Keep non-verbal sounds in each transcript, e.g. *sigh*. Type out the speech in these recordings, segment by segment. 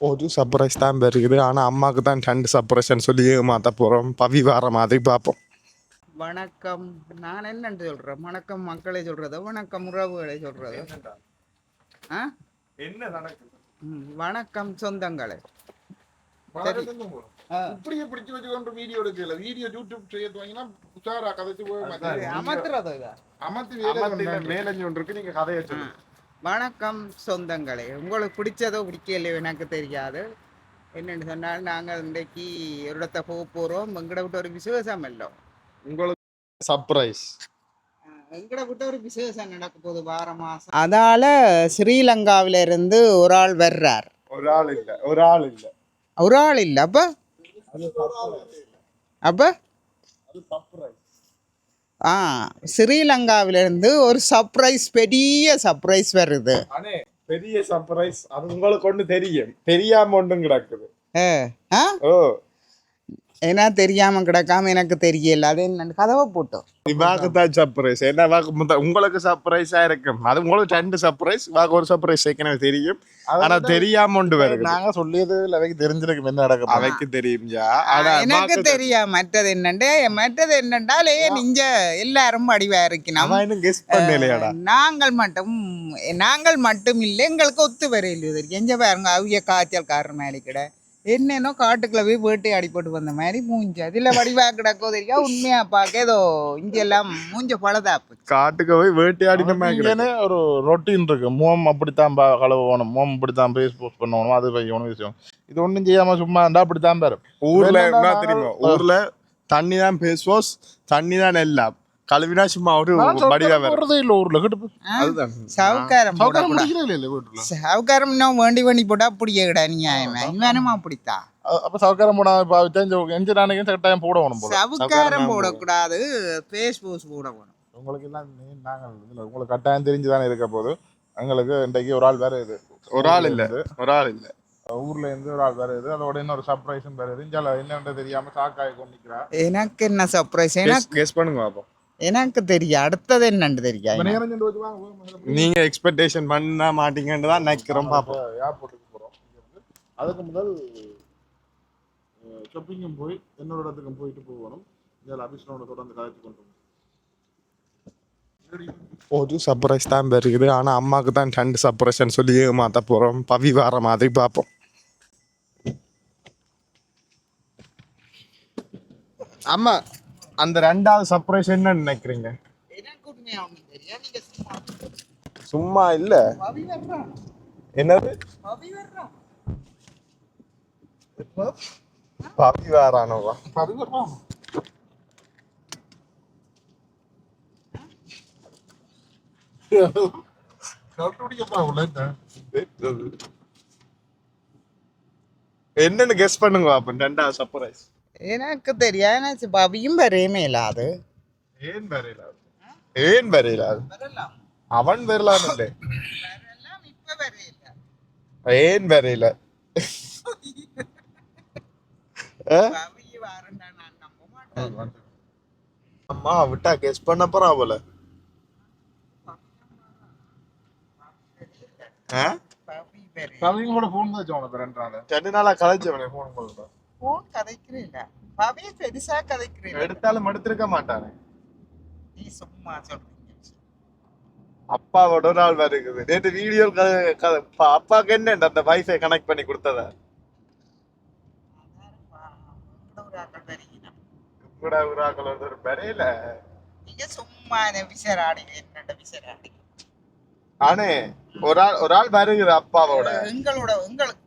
ஒரு சர்ப்ரைஸ் தான் இருக்குது ஆனால் அம்மாவுக்கு தான் ரெண்டு சர்ப்ரைஸ்ன்னு சொல்லி ஏமாத்த போகிறோம் பவி வர மாதிரி பார்ப்போம். வணக்கம். நான் என்னன்னு சொல்றேன்? வணக்கம் மக்களை சொல்றதோ வணக்கம் உறவுகளை சொல்றதோ? ஆ? என்ன நடக்குது? ம், வணக்கம் சொந்தங்களே. இப்படியே பிடிச்சு வச்சுக்கொண்டு வீடியோ எடுக்கல. வீடியோ யூடியூப் செய்ய துவங்கினா உஷாரா கதைச்சு போய் அமர்த்துறதோ இதா? அமர்த்தி வேலை. மேலஞ்சு ஒன்று இருக்கு. நீங்கள் கதையை ஆ, வணக்கம் சொந்தங்களே. உங்களுக்கு பிடிச்சதோ பிடிக்கலையோ எனக்கு தெரியாது. என்னன்னு சொன்னால் நாங்கள் இன்றைக்கு ஒரு இடத்த போக போகிறோம் எங்கட விட்டு ஒரு விசேஷம் இல்லை. உங்களுக்கு சர்ப்ரைஸ் எங்கட விட்டு ஒரு விசேஷம் நடக்க போகுது வார மாதம் அதால ஸ்ரீலங்காவில இருந்து ஒரு ஆள் வர்றார். ஒரு ஆள் இல்லை ஒரு ஆள் இல்லை. ஒரு ஆள் இல்லை அப்போ? அப்போ? ஆ ஸ்ரீலங்காவிலிருந்து ஒரு சர்ப்ரைஸ் பெரிய சர்ப்ரைஸ் வருது. பெரிய சர்ப்ரைஸ் அது உங்களுக்கு ஒன்று தெரியும். தெரியாம ஒன்றும் கிடக்குது. ஆ? ஓ. ஏன்னா தெரியாம கிடக்காம எனக்கு தெரியல. அது என்ன கதவை போட்டோம். இவாக்கு தான் சர்ப்ரைஸ் என்ன வாக்கு உங்களுக்கு சர்ப்ரைஸா இருக்கும். அது உங்களுக்கு ரெண்டு சர்ப்ரைஸ் வாக்கு ஒரு சர்ப்ரைஸ் ஏற்கனவே தெரியும். ஆனா தெரியாம ஒன்று வருது நாங்க சொல்லியது அவைக்கு தெரிஞ்சிருக்கு என்ன நடக்கும் அவைக்கு தெரியும் ஜா. எனக்கு வாக்கு- தெரியும். மற்றது என்னண்டு? மற்றது என்னண்டாலே நீங்க எல்லாரும் படிவா இருக்கணும் கெஸ் பண்ணலையாடா. நாங்கள் மட்டும் நாங்கள் மட்டும் இல்லை எங்களுக்கு ஒத்து வரையில் எஞ்ச பாருங்க அவிய காய்ச்சல் காரணம் மாதிரி கிட என்னென்னோ காட்டுக்குள்ள போய் வேட்டையாடி போட்டு வந்த மாதிரி மூஞ்சி. அதில் வடிவா கிடக்கோ தெரியா? உண்மையா பார்க்க ஏதோ இங்கெல்லாம் மூஞ்ச பழதாப்பு காட்டுக்கு போய் கிடக்கு. இங்கேனே ஒரு ரொட்டீன் இருக்கு. முகம் அப்படித்தான் பா- கழுவணும். முகம் இப்படித்தான் ஃபேஸ் போஸ்ட் பண்ணணும். அது செய்யணும் விஷயம். இது ஒண்ணும் செய்யாம சும்மா இருந்தா அப்படித்தான் பாரு. ஊர்ல என்ன தெரியுமா? ஊர்ல தண்ணி தான் பேசுவோம் தண்ணி தான் எல்லாம் கழுவினா சும்மா ஒரு வடிவா வரும் போறதே இல்ல ஊர்ல கிட்ட அதுதான் சவுக்காரம் சவுக்காரம் போடக்கூடாது முடிக்கிறே இல்ல வீட்டுல சவுக்காரம் இன்னும் வேண்டி வேண்டி போட்டா அப்படியே கிடா நியாயமா இவனுமா அப்படித்தான் அப்ப சவுக்காரம் பாவிச்சா எந்த நாளைக்கும் கட்டாயம் போடணும் போல சவுக்காரம் போடக்கூடாது ஃபேஸ் போஸ் போடணும் உங்களுக்கு எல்லாம் நீ- நாங்கள் உங்களுக்கு கட்டாயம் தெரிஞ்சுதானே இருக்க போது எங்களுக்கு இன்றைக்கு ஒரு ஆள் வேற இது ஒரு ஆள் இல்ல ஒரு ஆள் இல்ல ஊர்ல இருந்து ஒரு ஆள் வேற இது அதோட இன்னொரு சர்ப்ரைஸும் வேற இது இஞ்சால என்னன்னு தெரியாம சாக்காய் கொண்டிக்கிறா எனக்கு என்ன சர்ப்ரைஸ் எனக்கு கெஸ் பண்ணுங்க பாப்போம் எனக்கு தெரியும். அடுத்தது என்னன்னு தெரியும். நீங்க எக்ஸ்பெக்டேஷன் பண்ண மாட்டீங்கன்னு தான் நினைக்கிறோம் பாப்போம். இப்ப ஏர்போர்ட்டுக்கு இருந்து. அதுக்கு முதல் ஷாப்பிங்கும் போய் இன்னொரு இடத்துக்கும் போயிட்டு போகணும். இதில் அபிஷனோட தொடர்ந்து கதைச்சு கொண்டு. ஒரு சர்ப்ரைஸ் தான் இருக்குது. ஆனா அம்மாவுக்கு தான் ரெண்டு சர்ப்ரைஸ்ன்னு சொல்லி ஏமாத்த போறோம். பவி வர மாதிரி பார்ப்போம் அம்மா அந்த ரெண்டாவது சர்ப்ரைஸ் என்ன நினைக்கிறீங்க? சும்மா. சும்மா இல்ல. என்னது? பவி என்ன? என்னன்னு கெஸ் பண்ணுங்க அப்ப ரெண்டாவது சர்ப்ரைஸ் எனக்கு தெரியாது. எனக்கு பவியும் வரையுமே இல்லாது. ஏன் வரையில ஏன் வரையில வரலாம் அவன் வரலான்னு ஏன் வரையில பவி வரண்டா நான் நம்ப மாட்டேன் அம்மா விட்டா கெஸ் பண்ண போறா போல. கவிங்க கூட phone தான் ரெண்டு நாள். ரெண்டு நாளா கலைச்சவனே போன் பண்ணுறா போன் கதைக்கிறீல்ல. பவி பெருசா கதைக்கிறீங்க எடுத்தாலும் எடுத்திருக்க மாட்டானே. நீ சும்மா சொல்றீங்க. அப்பாவோட ஆள் வருகுது. நேற்று வீடியோ அப்பாவுக்கு என்ன அந்த வைஃபை கனெக்ட் பண்ணி கொடுத்தத? கூட ஒரு ஆக்கள் ஒரு வரையில நீங்க சும்மா விசராடி என்னோட விசராடி ஆனே ஒரு ஆள் ஒரு ஆள் வருகுது அப்பாவோட. எங்களோட உங்களுக்கு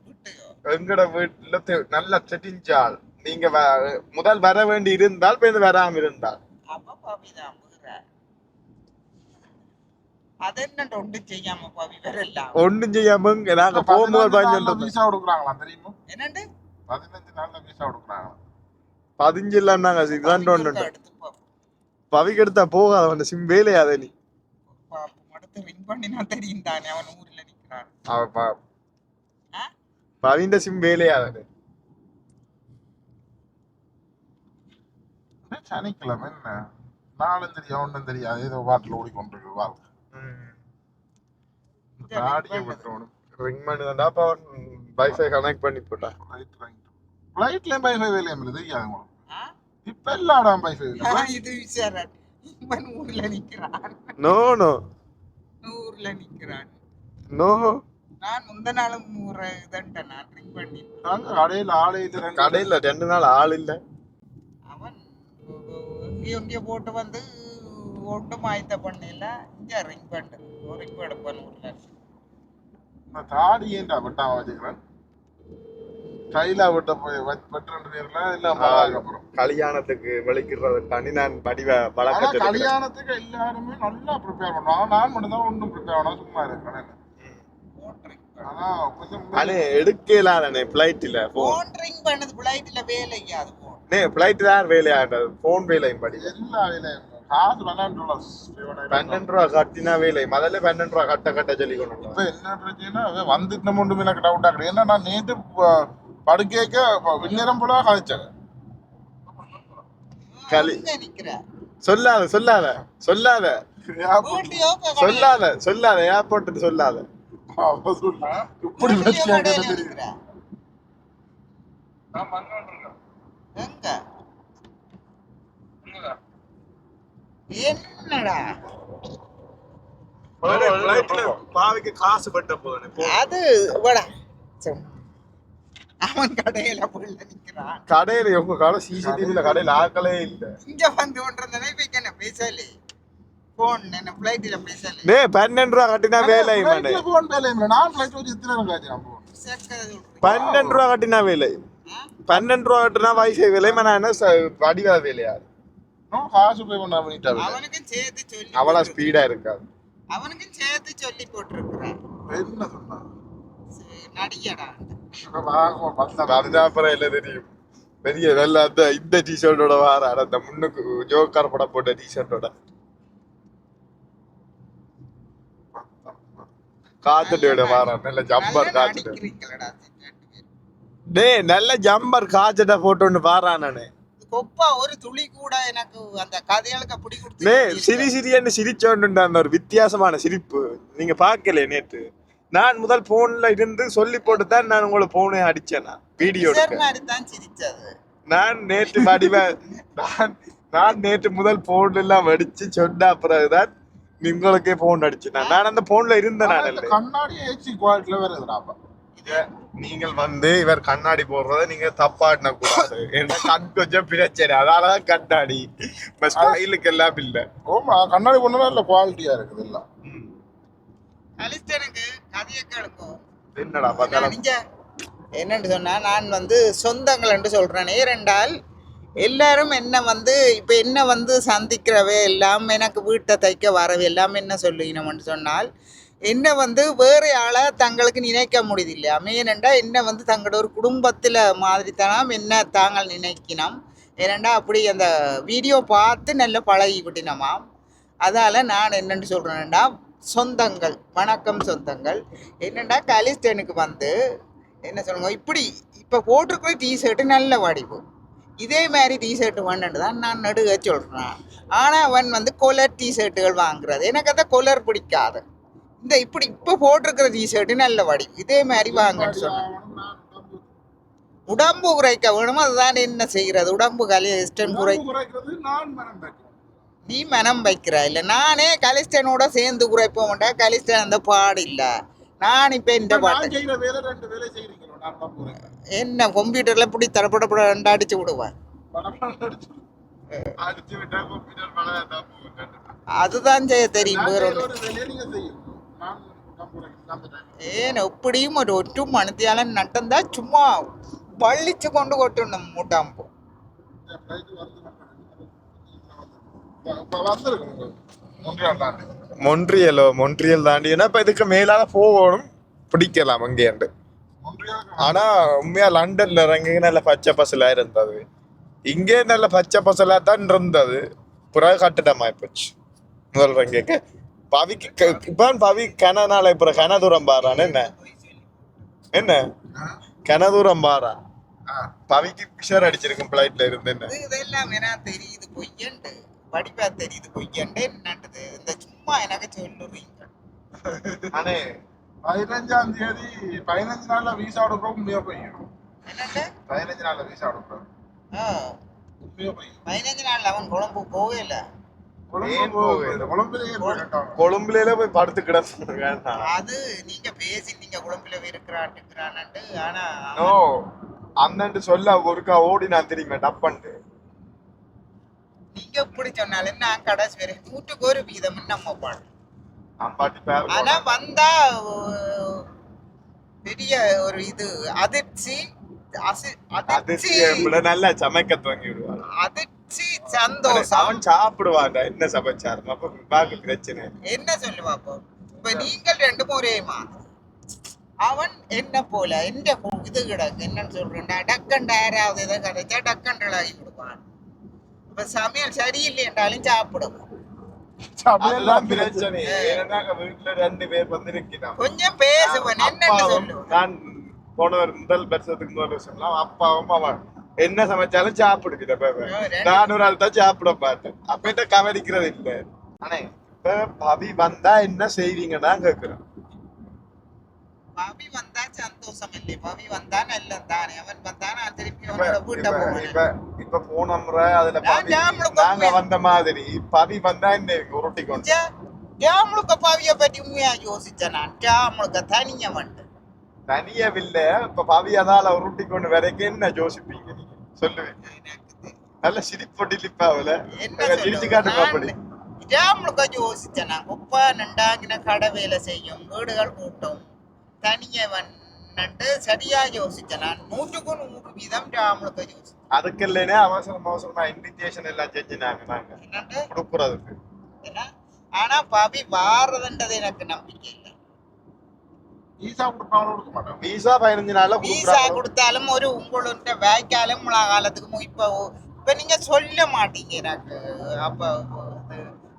எங்கட வீட்டுல நல்ல செட்டிஞ்சால் நீங்க வ- முதல் வர வேண்டி இருந்தால் பிறகு வராம இருந்தால். ஒன்று செய்யாம பவி வரலாம் ஒண்ணும் செய்யாம இங்க நாங்க போகும்போது பதினஞ்சு பதினஞ்சு visa கொடுக்குறாங்களா தெரியுமா? என்னண்டு? பதினஞ்சு நாள்ல visa கொடுக்குறாங்களா? பதிஞ்சு இல்லாம இதுதான் ஒண்ணு எடுத்து பார்ப்போம் பவிக்கு எடுத்தா போகாத அவன் சிம் வேலையாத நீ. அடுத்து வின் பண்ணினா தெரியும் தானே அவன் ஊர்ல நிக்கிறான். அவ ப- ஆ? பவின்ற சிம் வேலையாத சனிக்கிழமை என்ன நாளும் தெரியும் ஒன்றும் தெரியாது ஏதோ பாட்டில் ஓடிக்கொண்டிருக்கு வாழ்க்கை தாடியை விட்டுறணும் ரிங் பண்ணுதாண்டா அப்ப அவன் வைஃபை கனெக்ட் பண்ணி போட்டா ரைட் ரைட் ஃப்ளைட்லேயும் பைஃபை வேலையும் இல்லை தெரியாது உங்களுக்கு? இப்போ இல்லை ஆ, இது விசாரன் இவன் ஊர்ல நிக்கிறான் நோ நோ ஊர்ல நிக்கிறான் நோ நான் முந்த நாளும் ஊரை இதன்ட்ட நான் ட்ரிங்க் பண்ணி நாங்கள் கடையில் ஆளே இல்லை ரெண்டு கடையில ரெண்டு நாள் ஆள் இல்ல. அவன் எங்கேயோ எங்கேயோ போட்டு வந்து ஒன்றும் ஆயத்த பண்ணல இங்கே ரிங் பண்ணு ஒரு ரிங் எடுப்பான் ஊர்ல நான் தாடி ஏன்டா வெட்டாம வச்சுக்கிறேன் கையில வெட்ட எல்லாம் பழக அப்புறம் கல்யாணத்துக்கு வெளிக்கிறது தனி நான் படிவ ஆனா பழக்க கல்யாணத்துக்கு எல்லாருமே நல்லா ப்ரிப்பேர் பண்ணுவாங்க. நான் மட்டும் தான் ஒன்றும் ப்ரிப்பேர் பண்ணா சும்மா இருக்கிறேன் அனே எடுக்கலானே பிளைட்ல போன் ரிங் பண்ணது ஃப்ளைட்டில் வேலைக்கு அது போன் நே பிளைட் தான் வேலையாண்டது போன் வேலையும் படி. எல்லா வேலையும் காசு பன்னெண்டு டாலர்ஸ் பன்னெண்டு ரூபா கட்டினா வேலை. முதல்ல பன்னெண்டு ரூபா கட்ட கட்ட சொல்லி கொண்டு. இப்போ என்ன பிரச்சனைனா அவன் வந்துட்டு நம்ம ஒன்றுமே எனக்கு டவுட் ஆகுது ஏன்னா நான் நேற்று ப- படுக்கைக்க விண்ணேரம் போல கழிச்சேன். களி சொல்லாத சொல்லாத சொல்லாத. சொல்லாத சொல்லாத. ஏர்போர்ட் சொல்லாத. இப்படி என்னடா? பாவிக்கு காசு பட்ட அது வாடா. அவன் கடையில புள்ள நிக்கிறான். கடையில உங்க கடை சிசிடிவில கடையில ஆக்களே இல்ல. இங்க வந்து கொண்டிருந்தனே இப்ப என்ன பேசலே போன் என்ன பிளைட்ல பேசலே டே பன்னெண்டு ரூபா கட்டினா வேலை இல்லை. நான் நான் பன்னெண்டு ரூபா கட்டினா வேலை. பன்னெண்டு ரூபா கட்டினா வைஃபை வேலை. மன என்ன வடிவா வேலையா? நான் காசு போய் பண்ண பண்ணிட்டா அவனுக்கும் சேர்த்து சொல்லி அவ்வளவு ஸ்பீடா இருக்காது அவனுக்கும் சேர்த்து சொல்லி போட்டிருக்கிறான் என்ன சொன்னா? நடிகடா. அப்புறம் எல்லாம் தெரியும்? பெரிய நல்ல அந்த இந்த டிஷர்ட்டோட வார. அந்த முன்னுக்கு ஜோக்கார் படம் போட்ட டிஷர்ட்டோட காத்துட்டோட வார நல்ல ஜம்பர் காத்துட்டு. டேய் நல்ல ஜம்பர் காத்துட்ட போட்டோன்னு வாரா நானு. கொப்பா ஒரு துளி கூட எனக்கு அந்த கதைகளுக்கு அப்படி டே கொடுத்து சிரி சிரியன்னு சிரிச்சோண்டு அந்த ஒரு வித்தியாசமான சிரிப்பு. நீங்க பார்க்கல நேத்து. நான் முதல் போன்ல இருந்து சொல்லி போட்டு தான் நான் உங்களை போனே அடிச்சேன்? நான் வீடியோ தான் சிரிச்சது. நான் நேற்று வடிவ நான் நான் நேற்று முதல் போன் எல்லாம் வடிச்சு சொன்ன பிறகுதான் உங்களுக்கே போன் அடிச்சேன் நான். அந்த போன்ல இருந்தேன் நான் கண்ணாடி ஏச்சி குவாலிட்டில வேற இதுடாப்பா நீங்கள் வந்து இவர் கண்ணாடி போடுறத நீங்க தப்பாடின கூடாது ஏன்னா கண் கொஞ்சம் பிரச்சனை அதனாலதான் கண்ணாடி இப்ப ஸ்டைலுக்கு எல்லாம் இல்ல ஓமா கண்ணாடி பொண்ணு நல்ல குவாலிட்டியா இருக்குது எல்லாம் கலிஸ்டனுக்கு கதையை கேளுக்கும் என்னடா பார்த்தாலும் என்னன்னு சொன்னா? நான் வந்து சொந்தங்கள் என்று சொல்றேன் ஏனென்றால் எல்லாரும் என்ன வந்து இப்போ என்ன வந்து சந்திக்கிறவே எல்லாம் எனக்கு வீட்டை தைக்க வரவே எல்லாம் என்ன சொல்லுகிறோம்னு சொன்னால் என்ன வந்து வேறு ஆளை தங்களுக்கு நினைக்க முடியுது இல்லையா ஏனெண்டா என்ன வந்து தங்களோட ஒரு குடும்பத்தில் மாதிரி தானாம் என்ன தாங்கள் நினைக்கணும் ஏனெண்டா அப்படி அந்த வீடியோ பார்த்து நல்ல பழகி விட்டினமாம் அதால் நான் என்னென்னு சொல்கிறேன்டா சொந்தங்கள் வணக்கம் சொந்தங்கள். என்னென்னா கலிஸ்டனுக்கு வந்து என்ன சொல்லுங்க இப்படி இப்போ போட்டிருக்கிற டிஷர்ட்டு நல்ல வடிவு. இதே மாதிரி டிஷர்ட் வேணுன்னு தான் நான் நடுக சொல்கிறேன் ஆனால் அவன் வந்து கொலர் டிஷர்ட்டுகள் வாங்குறது. எனக்கு அந்த கொலர் பிடிக்காது. இந்த இப்படி இப்போ போட்டிருக்கிற டிஷர்ட்டு நல்ல வடிவு இதே மாதிரி வாங்கன்னு சொன்னேன். உடம்பு குறைக்க வேணும்? அதுதான் என்ன செய்கிறது உடம்பு கலிஸ்டன் குறை நீ மனம் வைக்கிற இல்லை. நானே கலிஸ்டனோட சேர்ந்து குறைப்போம்டா கலிஸ்டன் அந்த பாடு இல்லை. நான் இப்போ இந்த பாட்டு. என்ன கம்ப்யூட்டர்ல இப்படி தரப்படப்பட ரெண்டு அடிச்சு விடுவேன். அதுதான் செய்ய தெரியும் ஏன் எப்படியும் ஒரு ஒட்டு மணித்தியாலம் நட்டந்தா சும்மா வள்ளிச்சு கொண்டு கொட்டணும் முட்டாம்போ. ஃப்ளைட் வந்து இப்போ வந்திருக்கு ஒன்றியால் தாண்டி மொன்ட்ரியலோ மொன்ட்ரியல் தாண்டி. ஏன்னா இப்ப இதுக்கு மேலால போகணும் பிடிக்கலாம் ஒன்றியால் ஆனா உண்மையா லண்டன்ல இறங்கி நல்ல பச்சை பசலா இருந்தது. இங்கே நல்ல பச்சை பசலா தான் இருந்தது. பிறகு கட்டிடமாயி போச்சு. முதல் ரங்கக்கு. பவிக்கு இப்ப பவி கனநாளை பிற கனதூரம் பாறான்னு என்ன? என்ன? கனதூரம் பாறா? பவிக்கு பிஷர் அடிச்சிருக்கும் பிளைட்ல இருந்து என்ன? இது இதெல்லாம் என்ன தெரியுது பொய்யண்டு. வடிவா தெரியுது பொய்யண்டு என்னன்றது. இந்த சும்மா எனக்கு சொல்லுறீங்க. அண்ணே பதினஞ்சாம் தேதி பதினஞ்சு நாள்ல விசா எடுக்கிறோம் உண்மையா பையன் என்னண்டு பதினஞ்சு நாள்ல விசா எடுக்கிறோம் ஆ, உண்மையா பையன் பதினஞ்சு நாள் அவன் கொழும்பு போவே இல்லை? கொழும்பு ஏன் போக போகுது? கொழும்புலயே போயிட்டான் கொழும்புல போய் படுத்து கிடக்கு அது நீங்க பேசி நீங்க குழம்புல இருக்கிறாட்டுக்கிறான்ட்டு ஆனா நோ அண்ணன்ட்டு சொல்ல ஒருக்கா ஓடி நான் தெரியுமே டப்பன்ட்டு? நீங்க எப்படி சொன்னாலும் நான் கடைசி வரை நூற்றுக்கு ஒரு வீதம் நம்ம பாடு அம்பாட்டி பேர் ஆனா வந்தா பெரிய ஒரு இது அதிர்ச்சி நல்லா சமைக்க துவங்கி விடுவாங்க அதிர்ச்சி சந்தோஷம். அவன் சாப்பிடுவாங்க என்ன சமைச்சாரு? அப்ப பாக்கு பிரச்சனை. என்ன சொல்லுவா அப்போ? இப்ப நீங்கள் ரெண்டும் ஒரே மாதிரி அவன் என்ன போல? எந்த இது கிடக்கு. என்னன்னு சொல்றேன்டா. டக்கண்ட யாராவது இதை கிடைச்சா டக்கண்டலாகி விடுவான் இப்ப சமையல் சரியில்லை என்றாலும் சாப்பிடுவோம். கொஞ்சம் பேசுவன் நான் போன ஒரு முதல் வருஷத்துக்கு முதல் வருஷம்லாம் அப்பாவும் அவன் என்ன சமைச்சாலும் ரெண்டு- நான் ஒரு ஆள் தான் சாப்பிட மாட்டேன் அப்ப கவனிக்கிறது இல்ல ஆனா இப்ப பவி வந்தா என்ன செய்வீங்கன்னா கேக்குறேன் பவி வந்தா சந்தோஷம் இல்லை பவி வந்தா நல்லம் தானே அவன் வந்தா நான் திருப்பி அவனோட வீட்டை போவேன் இப்ப போன முறை அதுல நாங்க வந்த மாதிரி பவி வந்தா என்ன உருட்டி கொண்டு ஜாமுழுக்க பாவிய பற்றி உண்மையா யோசிச்சேன் நான் ஜாமுழுக்க தனிய வந்து தனியவில்ல இப்ப பவி அதால உருட்டி கொண்டு வரைக்கும் என்ன யோசிப்பீங்க நீங்க சொல்லுவீங்க நல்ல சிரிப்பொட்டி லிப்பாவுல சிரிச்சு அப்படி ஜாமுழுக்க யோசிச்சேன் நான் குப்பா நண்டாங்கின கடை வேலை செய்யும் வீடுகள் கூட்டும் தனியவன் சரியா யோசிச்சேன் நான் நூற்றுக்கு நூறு வீதம் யோசிச்சேன். அதுக்கு இல்லைனே அவசரம் அவசரமா இன்விடேஷன் எல்லாம் செஞ்சுனாங்க நாங்க. கொடுக்குறதுக்கு. ஆனா பவி வாரதுன்றது எனக்கு நம்பிக்கை இல்லை. கொடுப்பாலும் கொடுக்க மாட்டான். விசா பதினஞ்சு நாள்ல வீசா கொடுத்தாலும் ஒரு உங்களோட வேக்காலும் காலத்துக்கு இப்ப இப்ப நீங்க சொல்ல மாட்டீங்க எனக்கு. அப்ப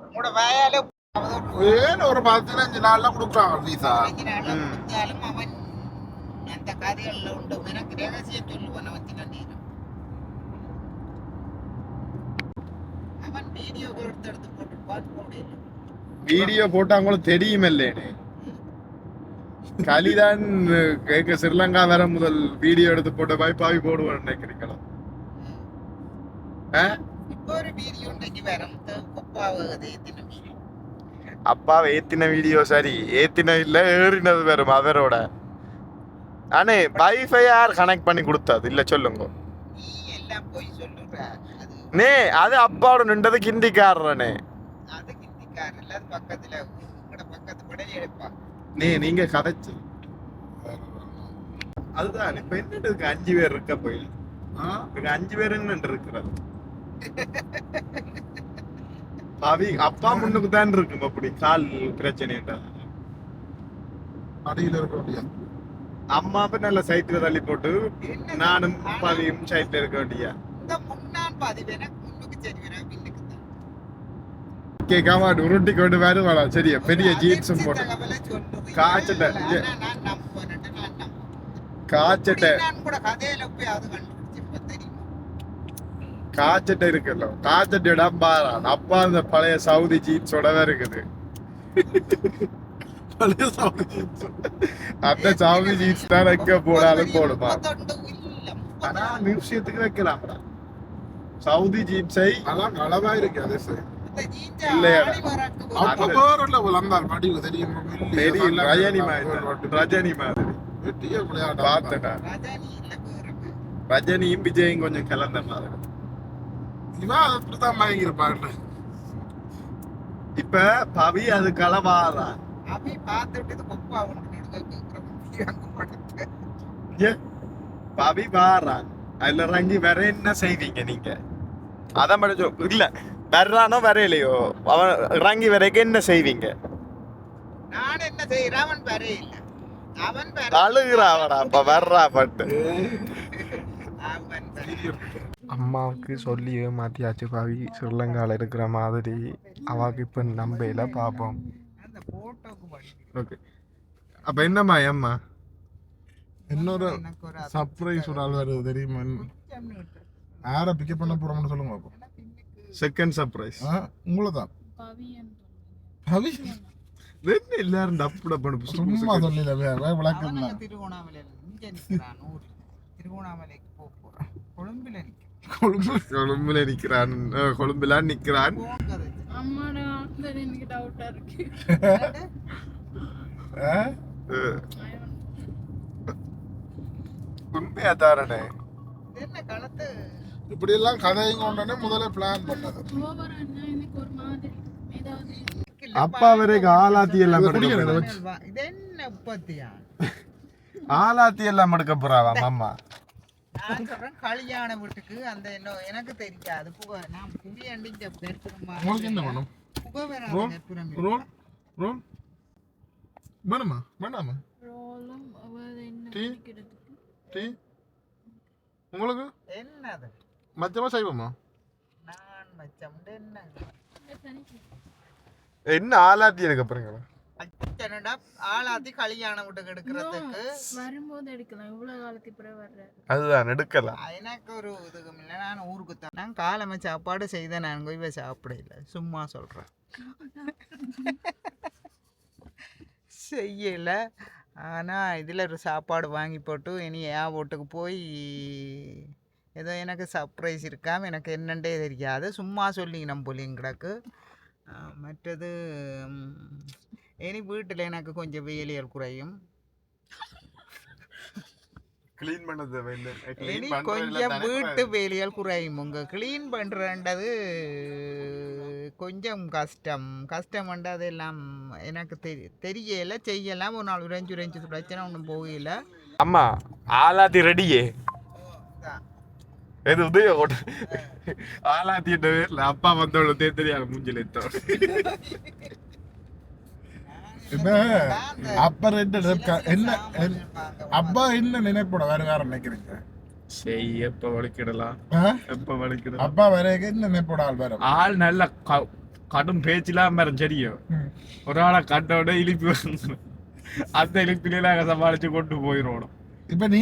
உங்களோட ஏன் ஒரு பதினஞ்சு நாள்ல கொடுக்குறாங்க விசா கொடுத்தாலும் அவன் அந்த கதைகள்ல உண்டு. எனக்கு ரகசியம் சொல்லுவான் வச்சு கண்டீரம் அவன் வீடியோ எடுத்து எடுத்து போட்டு பார்த்து முடியல வீடியோ போட்டா அவங்களுக்கு தெரியும் இல்லையே கலிதான் கேட்க ஸ்ரீலங்கா வர முதல் வீடியோ எடுத்து போட்ட பாய் பாவி போடுவேன் நினைக்கிறீங்களா? இப்ப ஒரு வீடியோ இன்றைக்கு வரும். குப்பாவது தினம். அப்பாவை ஏத்தின வீடியோ சரி ஏத்தின இல்ல ஏறினது வரும் அவரோட அண்ணே வைஃபை யார் கனெக்ட் பண்ணி கொடுத்தது? இல்ல சொல்லுங்க. நீ எல்லாம் போய் சொல்லுற அது அப்பாவோட நின்றது கிண்டிக்காரனே அது ஹிந்திக்கார இல்ல அது பக்கத்துல பக்கத்து எடுப்பா. நே நீங்க கதைச்சு. அதுதான் இப்ப என்னட்டு அஞ்சு பேர் இருக்க போய்? அஞ்சு பேர் என்ன இருக்கிறது *laughs* பாவி அப்பா முன்னுக்கு தான் இருக்கும் அப்படி கால் பிரச்சனை அடியில் இருக்க முடியாது அம்மா அப்ப நல்ல சைட்ல தள்ளி போட்டு நானும் பாவியும் சைட்ல இருக்க வேண்டியா. கேட்காம உருட்டி கொண்டு வருவாளா? சரியா பெரிய ஜீன்ஸும் போட்டு. காய்ச்சட்ட. காய்ச்சட்ட இப்படி நான் கூட கதையில போய் அது கண்டுபிடிச்சிருப்பேன் தெரியுமா காய்ச்சட்ட இருக்குல்ல காய்ச்சட்டோட பாரா. அப்பா அந்த பழைய சவுதி ஜீன்ஸோட இருக்குது. அந்த சவுதி ஜீன்ஸ் தான் எங்க போனாலும் போடுமா? ஆனா. மியூசியத்துக்கு வைக்கலாம்டா சவுதி ஜீன்ஸை அதான் அளவா இருக்கு அதே சரி. ரஜினி மாதிரி. ரஜினியும் விஜயும் கொஞ்சம் கலந்த மாதிரி. இவன் அப்படித்தான் வாங்கியிருப்பாங்க இப்ப பவி அது களவாரா அபி பார்த்துட்டு குப்பா ஏ பவி வாரான் அதுல இறங்கி வேற என்ன செய்வீங்க நீங்க? அதான் சொல்~ இல்ல வர்றானோ வரையிலையோ அவன் இறங்கி வரைக்கும் என்ன செய்வீங்க? நான் என்ன செய்யறேன்? அவன் வர இல்ல அவன் வர அழுகுறாவடா அப்ப வர்றா பட்டு. அவன் வர அம்மாவுக்கு சொல்லி ஏமாத்தியாச்சு பாவி. ஸ்ரீலங்காவில் இருக்கிற மாதிரி அவாக்கு இப்போ நம்பையில் பார்ப்போம் அந்த போட்டோக்கு பண்ணி ஓகே. அப்ப என்னம்மா ஏம்மா? இன்னொரு சர்ப்ரைஸ் ஒரு ஆள் வருது தெரியுமா? யாரை பிக்கப் பண்ண போறோம்னு சொல்லுங்க பாப்போம். செகண்ட் சர்ப்ரைஸ் ஆ உங்களை தான் பவி என்ன எல்லாரும் டப்புட பண்ணு சும்மா சொல்லல வேற விளக்கம் ஊர்ல. திருகோணாமலைக்கு போக போறான். கொழும்புல கொழும்பு கொழும்புல நிக்கிறான் கொழும்புல நிக்கிறான் உண்மையா தாரணே இப்படி எல்லாம் கதையை கொண்டனே முதல்ல பிளான் பண்ணது. அப்பா வரைக்கும் ஆலாத்தி எல்லாம் ஆலாத்தி எல்லாம் எடுக்க போறாவா மாமா? நான் சொல்றேன் கல்யாண வீட்டுக்கு அந்த என்ன எனக்கு தெரியாது புகை நான் உங்களுக்கு என்ன வேணும்? புகை வேற ரோல் ரோல் வேணுமா? வேண்டாமா? ரோலும் டீ? டீ. உங்களுக்கு? என்னது? மச்சமா செய்வோமா நான் மச்சம் என்ன என்ன ஆலாத்தி எடுக்க போறீங்களா அதுதான் எடுக்கலாம். எனக்கு ஒரு இதுக்கும் இல்லை. நான் ஊருக்கு தான். நான் காலமை சாப்பாடு செய்த நான் கொய்வ சாப்பிட இல்லை சும்மா சொல்கிறேன் செய்யல. ஆனால் இதில் ஒரு சாப்பாடு வாங்கி போட்டு இனி ஏன் வீட்டுக்கு போய் ஏதோ எனக்கு சர்ப்ரைஸ் இருக்காம எனக்கு என்னண்டே தெரியாது. சும்மா சொல்லிக்கணும் போலியும் கிடக்கு மற்றது இனி வீட்டில் எனக்கு கொஞ்சம் வேலைகள் குறையும். க்ளீன் பண்ணது இனி கொஞ்சம் வீட்டு வேலைகள் குறையும். உங்க க்ளீன் பண்ணுறன்றது கொஞ்சம் கஷ்டம். கஷ்டம்ன்றது எல்லாம் எனக்கு தெரி தெரியல. செய்யலாம். ஒரு நாள் உறைஞ்சு உறைஞ்சு பிரச்சனை ஒன்றும் போகல. அம்மா ஆலாத்தி ரெடியே எது உதய? ஓட்டு ஆலாத்தி பேர்ல அப்பா வந்தவள தெரியாது மூஞ்சில எத்தோட இப்ப அப்ப ரெண்டு என்ன அப்பா என்ன நினைப்போட? வேற வேற நினைக்கிறீங்க? சரி எப்ப வலிக்கிடலாம்? எப்ப வலிக்கிடலாம் அப்பா வரைக்கும் என்ன நினைப்போட ஆள் வேற? ஆள் நல்ல கடும் பேச்சுலாம் வேற தெரியும். ஒரு ஆளை கட்டோட இழுப்பி அந்த இழுப்பிலாம் சமாளிச்சு கொண்டு போயிடணும் இப்ப நீ